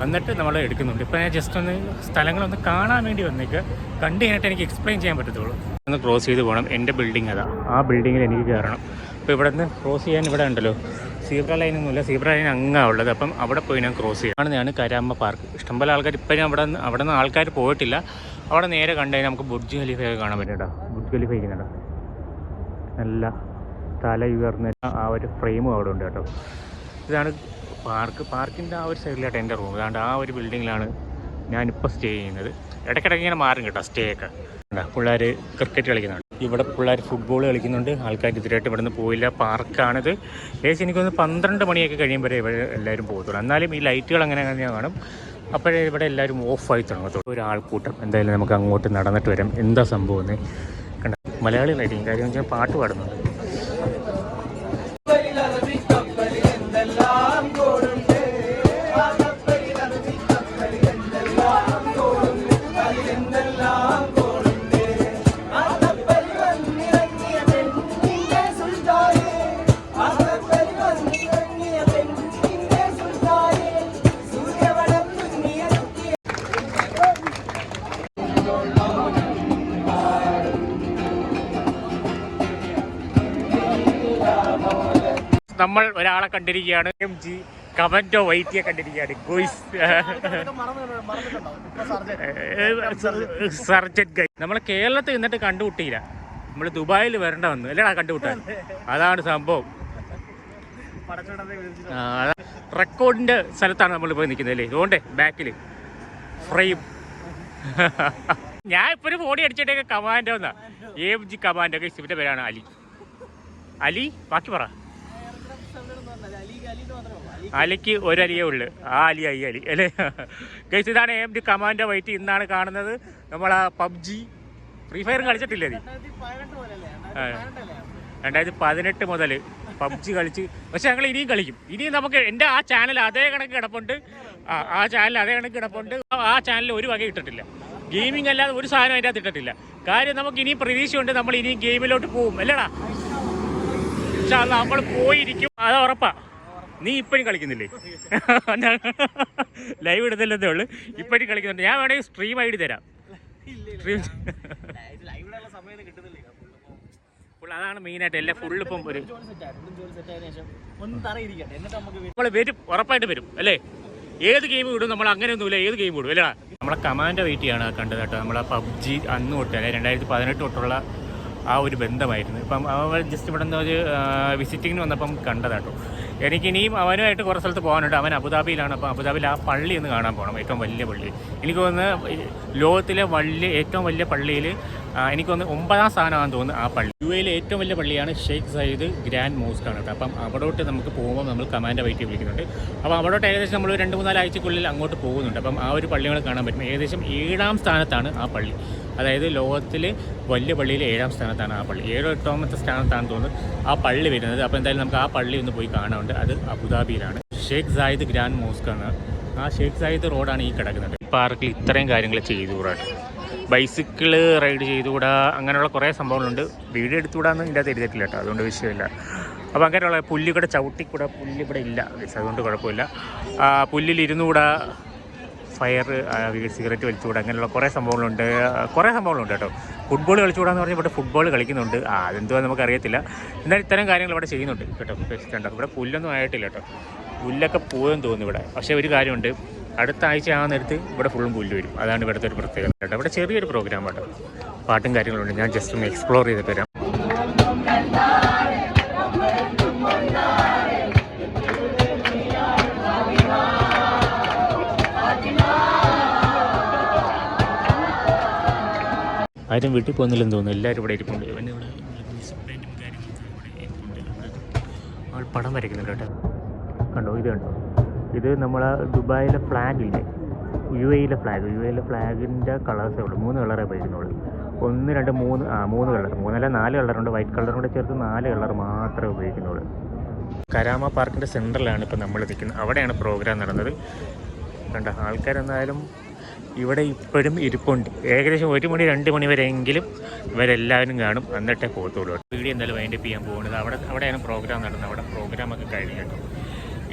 എന്നിട്ട് നമ്മൾ എടുക്കുന്നുണ്ട്. ഇപ്പോൾ ഞാൻ ജസ്റ്റ് ഒന്ന് സ്ഥലങ്ങളൊന്ന് കാണാൻ വേണ്ടി വന്നേക്ക്. കണ്ടു കഴിഞ്ഞിട്ട് എനിക്ക് എക്സ്പ്ലെയിൻ ചെയ്യാൻ പറ്റത്തുള്ളൂ. ഒന്ന് ക്രോസ് ചെയ്ത് പോകണം എന്റെ ബിൽഡിംഗ് അതാ. ആ ബിൽഡിങ്ങിൽ എനിക്ക് കയറണം അപ്പോൾ ഇവിടെ നിന്ന് ക്രോസ് ചെയ്യാൻ ഇവിടെ ഉണ്ടല്ലോ. സീബ്ര ലൈനൊന്നുമില്ല സീബ്ര ലൈൻ അങ്ങാ ഉള്ളത്. അപ്പം അവിടെ പോയി ഞാൻ ക്രോസ് ചെയ്യാം. ഞാൻ കരാമ്പ പാർക്ക്. ഇഷ്ടംപോലെ ആൾക്കാർ ഇപ്പം അവിടെ നിന്ന് അവിടെ നിന്ന് ആൾക്കാർ പോയിട്ടില്ല. അവിടെ നേരെ കണ്ടു നമുക്ക് ബുർജ് ഖലീഫയൊക്കെ കാണാൻ പറ്റും കേട്ടോ. ബുർജ് ഖലീഫ ഇരിക്കുന്നുണ്ടോ. നല്ല തല ഉയർന്ന ആ ഒരു ഫ്രെയിമും അവിടെ ഉണ്ട് കേട്ടോ. ഇതാണ് പാർക്ക്. പാർക്കിന്റെ ആ ഒരു സൈഡിലായിട്ട് എന്റെ റൂം അതാണ്ട് ആ ഒരു ബിൽഡിങ്ങിലാണ് ഞാനിപ്പോൾ സ്റ്റേ ചെയ്യുന്നത്. ഇടയ്ക്കിടയ്ക്ക് ഇങ്ങനെ മാറും കേട്ടോ സ്റ്റേ ഒക്കെ. പിള്ളേർ ക്രിക്കറ്റ് കളിക്കുന്നുണ്ട്. ഇവിടെ പിള്ളേർ ഫുട്ബോൾ കളിക്കുന്നുണ്ട്. ആൾക്കാർ ഇതിലായിട്ട് ഇവിടെ നിന്ന് പോയില്ല. പാർക്കാണിത്. ഏകദേശം എനിക്കൊന്ന് പന്ത്രണ്ട് മണിയൊക്കെ കഴിയുമ്പോഴേ ഇവിടെ എല്ലാവരും പോകത്തുള്ളൂ. എന്നാലും ഈ ലൈറ്റുകൾ അങ്ങനെ അങ്ങനെ കാണും. അപ്പോഴേ ഇവിടെ എല്ലാവരും ഓഫായി തുടങ്ങത്തുള്ളൂ. ഒരു ആൾക്കൂട്ടം എന്തായാലും നമുക്ക് അങ്ങോട്ട് നടന്നിട്ട് വരാം. എന്താ സംഭവം എന്ന് കണ്ട മലയാളികളായിരിക്കും കാര്യം വെച്ചാൽ പാട്ട് പാടുന്നുണ്ട്. നമ്മൾ ഒരാളെ കണ്ടിരിക്കുകയാണ്. എം ജി കമന്റോ വൈറ്റിയെ കണ്ടിരിക്കുകയാണ്. ഗോയ്സ്. Surgeon guy. നമ്മൾ കേരളത്തിൽ നിന്നിട്ട് കണ്ടുമുട്ടിയില്ല. നമ്മൾ ദുബായിൽ വരേണ്ട വന്നു. അല്ലേടാ കണ്ടുമുട്ടാൻ? അതാണ് സംഭവം. റെക്കോർഡിന്റെ സ്ഥലത്താണ് നമ്മൾ പോയി നിൽക്കുന്നത് അല്ലേ? ഇതുകൊണ്ടേ ബാക്കിൽ ഫ്രെയിം. ഞാൻ ഇപ്പൊ ഒരു അടിച്ചിട്ടേക്ക് കമാൻഡോ എന്നാ. M G commando. ഇവന്റെ പേരാണ് അലി. അലി ബാക്കി പറ. അലിക്ക് ഒരു അലിയേ ഉള്ളു. ആ അലി ഐ അലി അല്ലേ? ഗൈസ് ഇതാണ് എം ഡി കമാൻഡോ വൈറ്റ് ഇന്നാണ് കാണുന്നത്. നമ്മൾ ആ പബ്ജി ഫ്രീ ഫയർ കളിച്ചിട്ടില്ലേ. രണ്ടായിരത്തി പതിനെട്ട് മുതൽ പബ്ജി കളിച്ച്. പക്ഷെ ഞങ്ങൾ ഇനിയും കളിക്കും. ഇനിയും നമുക്ക് എന്റെ ആ ചാനൽ അതേ കണക്ക് കിടപ്പുണ്ട്. ആ ചാനൽ അതേ കണക്ക് കിടപ്പുണ്ട്. ആ ചാനൽ ഒരു വക ഇട്ടിട്ടില്ല. ഗെയിമിംഗ് അല്ലാതെ ഒരു സാധനം അതിന്റെ അകത്ത് ഇട്ടിട്ടില്ല. കാര്യം നമുക്ക് ഇനിയും പ്രതീക്ഷയുണ്ട് നമ്മൾ ഇനിയും ഗെയിമിലോട്ട് പോകും അല്ലടാ? പക്ഷെ അത് നമ്മൾ പോയിരിക്കും. അത് ഉറപ്പാ. നീ ഇപ്പഴും കളിക്കുന്നില്ലേ? ലൈവ് ഇടുന്നില്ലെന്നേ ഉള്ളു. ഇപ്പോഴും കളിക്കുന്നുണ്ട്. ഞാൻ വേണമെങ്കിൽ സ്ട്രീം ഐ ഡി തരാം. അതാണ് അതാണ് മെയിനായിട്ട് എല്ലാം ഫുൾ ഇപ്പം ഒരു നമ്മൾ വരും ഉറപ്പായിട്ട് വരും അല്ലേ? ഏത് ഗെയിം വിടും നമ്മൾ അങ്ങനെ ഒന്നുമില്ല ഏത് ഗെയിം വിടും അല്ലേ? നമ്മളെ കമാൻഡോ വെയിറ്റ് ചെയ്യാണ് കണ്ടത് കേട്ടോ. നമ്മളെ പബ്ജി അന്ന് തൊട്ട് അല്ലെ രണ്ടായിരത്തി പതിനെട്ട് തൊട്ടുള്ള ആ ഒരു ബന്ധമായിരുന്നു. ഇപ്പം അവൻ ജസ്റ്റ് ഇവിടെ നിന്ന് ഒരു വിസിറ്റിങ്ങിന് വന്നപ്പം കണ്ടതാട്ടോ എനിക്ക് ഇനിയും അവനുമായിട്ട് കുറേ സ്ഥലത്ത് പോകാനുണ്ട്. അവൻ അബുദാബിയിലാണ്. അപ്പോൾ അബുദാബിയിൽ ആ പള്ളി ഒന്ന് കാണാൻ പോകണം. ഏറ്റവും വലിയ പള്ളി. എനിക്ക് തോന്നുന്നു ലോകത്തിലെ വലിയ ഏറ്റവും വലിയ പള്ളിയിൽ എനിക്ക് എനിക്കൊന്ന് ഒമ്പതാം സ്ഥാനമാണെന്ന് തോന്നുന്നു ആ പള്ളി. യു എയിലെ ഏറ്റവും വലിയ പള്ളിയാണ് ഷെയ്ഖ് സയ്യിദ് ഗ്രാൻഡ് മോസ്ക് ആണ് കേട്ടോ. അപ്പം അവിടോട്ട് നമുക്ക് പോകുമ്പോൾ നമ്മൾ കമാൻഡ് വൈറ്റ് വിളിക്കുന്നുണ്ട്. അപ്പോൾ അവിടോട്ട് ഏകദേശം നമ്മൾ രണ്ട് മൂന്നാലാഴ്ചക്കുള്ളിൽ അങ്ങോട്ട് പോകുന്നുണ്ട്. അപ്പം ആ ഒരു പള്ളികൾ കാണാൻ പറ്റും. ഏകദേശം ഏഴാം സ്ഥാനത്താണ് ആ പള്ളി. അതായത് ലോകത്തിൽ വലിയ പള്ളിയിൽ ഏഴാം സ്ഥാനത്താണ് ആ പള്ളി. ഏഴോ എട്ടാമത്തെ സ്ഥാനത്താണ് തോന്നുന്നത് ആ പള്ളി വരുന്നത്. അപ്പോൾ എന്തായാലും നമുക്ക് ആ പള്ളി ഒന്ന് പോയി കാണാനുണ്ട്. അത് അബുദാബിയിലാണ്. ഷേഖ് സായിദ് ഗ്രാൻഡ് മോസ്ക് ആണ്. ആ ഷേഖ് സായിദ് റോഡാണ് ഈ കിടക്കുന്നത്. പാർക്കിൽ ഇത്രയും കാര്യങ്ങൾ ചെയ്തുകൂടാണ് ബൈസിക്കിൾ റൈഡ് ചെയ്തുകൂടാ അങ്ങനെയുള്ള കുറേ സംഭവങ്ങളുണ്ട്. വീഡിയോ എടുത്തുകൂടാന്ന് ഇതിന്റെ അകത്ത് എഴുതിയിട്ടില്ല കേട്ടോ. അതുകൊണ്ട് വിഷയമില്ല. അപ്പോൾ അങ്ങനെയുള്ള പുല്ല് കൂടെ ചവിട്ടിക്കൂടാ. പുല്ല് ഇവിടെ ഇല്ല. അതുകൊണ്ട് കുഴപ്പമില്ല. പുല്ലിൽ ഇരുന്നുകൂടാ. ഫയർ സിഗരറ്റ് വലിച്ചുകൂടാ അങ്ങനെയുള്ള കുറേ സംഭവങ്ങളുണ്ട്. കുറേ സംഭവങ്ങളുണ്ട് കേട്ടോ. ഫുട്ബോൾ കളിച്ചുകൂടാന്ന് പറഞ്ഞാൽ ഇവിടെ ഫുട്ബോൾ കളിക്കുന്നുണ്ട്. ആ അതെന്തുവാ നമുക്കറിയത്തില്ല. എന്നാൽ ഇത്തരം കാര്യങ്ങൾ ഇവിടെ ചെയ്യുന്നുണ്ട് കേട്ടോ. കണ്ടോ ഇവിടെ പുല്ലൊന്നും ആയിട്ടില്ല കേട്ടോ. പുല്ലൊക്കെ പോയെന്ന് തോന്നുന്നു ഇവിടെ. പക്ഷേ ഒരു കാര്യമുണ്ട്. അടുത്ത ആഴ്ച ആ നേരത്ത് ഇവിടെ ഫുള്ളും പുല്ല് വരും. അതാണ് ഇവിടുത്തെ ഒരു പ്രത്യേകത കേട്ടോ. ഇവിടെ ചെറിയൊരു പ്രോഗ്രാം കേട്ടോ പാട്ടും കാര്യങ്ങളുണ്ട്. ഞാൻ ജസ്റ്റ് ഒന്ന് എക്സ്പ്ലോർ ചെയ്തിട്ട് വരാം ആരും വീട്ടിൽ പോകുന്നില്ലെന്ന് തോന്നുന്നു. എല്ലാവരും ഇവിടെ ഇരിപ്പുണ്ട്. ഇവന് ഇവിടെ ഇരിപ്പുണ്ട്. ആൾ പടം വരയ്ക്കുന്നുണ്ട് കേട്ടോ. കണ്ടോ? ഇത് കണ്ടോ? ഇത് നമ്മൾ ദുബായിലെ ഫ്ലാഗ് ഇല്ലേ? യു എയിലെ ഫ്ലാഗ് യു എയിലെ ഫ്ലാഗിന്റെ കളേഴ്സേ ഉള്ളൂ. മൂന്ന് കളറേ പോയിരുന്നുള്ളു ഒന്ന് രണ്ട് മൂന്ന് ആ മൂന്ന് കളർ മൂന്നല്ല നാല് കളറുണ്ട് വൈറ്റ് കളറും കൂടെ ചേർത്ത് നാല് കളർ മാത്രമേ ഉപയോഗിക്കുന്നുള്ളൂ. കരാമ പാർക്കിന്റെ സെന്ററിലാണ് ഇപ്പോൾ നമ്മൾ നിൽക്കുന്നത്. അവിടെയാണ് പ്രോഗ്രാം നടന്നത്. കണ്ട? ആൾക്കാരെന്നായാലും ഇവിടെ ഇപ്പോഴും ഇരിപ്പുണ്ട്. ഏകദേശം ഒരു മണി രണ്ട് മണി വരെയെങ്കിലും ഇവരെല്ലാവരും കാണും. എന്നിട്ടേ പോകത്തുള്ളൂ വീഡിയോ എന്തായാലും വൈൻഡപ്പ് ചെയ്യാൻ പോകുന്നത് അവിടെ അവിടെയാണ് പ്രോഗ്രാം നടന്നത്. അവിടെ പ്രോഗ്രാമൊക്കെ കഴിഞ്ഞു കേട്ടോ.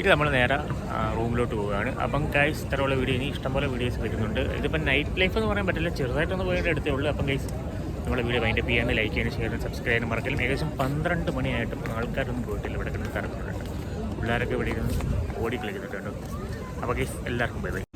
ഇത് നമ്മൾ നേരെ റൂമിലോട്ട് പോവുകയാണ്. അപ്പം ഗൈസ് ഇത്രയുള്ള വീഡിയോ ഇനി ഇഷ്ടംപോലെ വീഡിയോസ് വരുന്നുണ്ട്. ഇതിപ്പം നൈറ്റ് ലൈഫ് എന്ന് പറയാൻ പറ്റില്ല. ചെറുതായിട്ടൊന്ന് പോയിട്ട് എടുത്തേ ഉള്ളൂ. അപ്പം ഗൈസ് നമ്മുടെ വീഡിയോ വൈൻഡപ്പ് ചെയ്യാൻ ലൈക്ക് ചെയ്യാനും ഷെയർ ചെയ്യാനും സബ്സ്ക്രൈബ് ചെയ്യാനും മറക്കലും ഏകദേശം പന്ത്രണ്ട് മണിയായിട്ടും ആൾക്കാരൊന്നും പോയിട്ടില്ല. ഇവിടെ കിടന്ന് തരത്തിലുണ്ട് പിള്ളേരൊക്കെ ഇവിടെ ഇരുന്ന് ഓടി കളിക്കുന്നുണ്ട് അപ്പം ഗൈസ് എല്ലാവർക്കും ബൈ ബൈ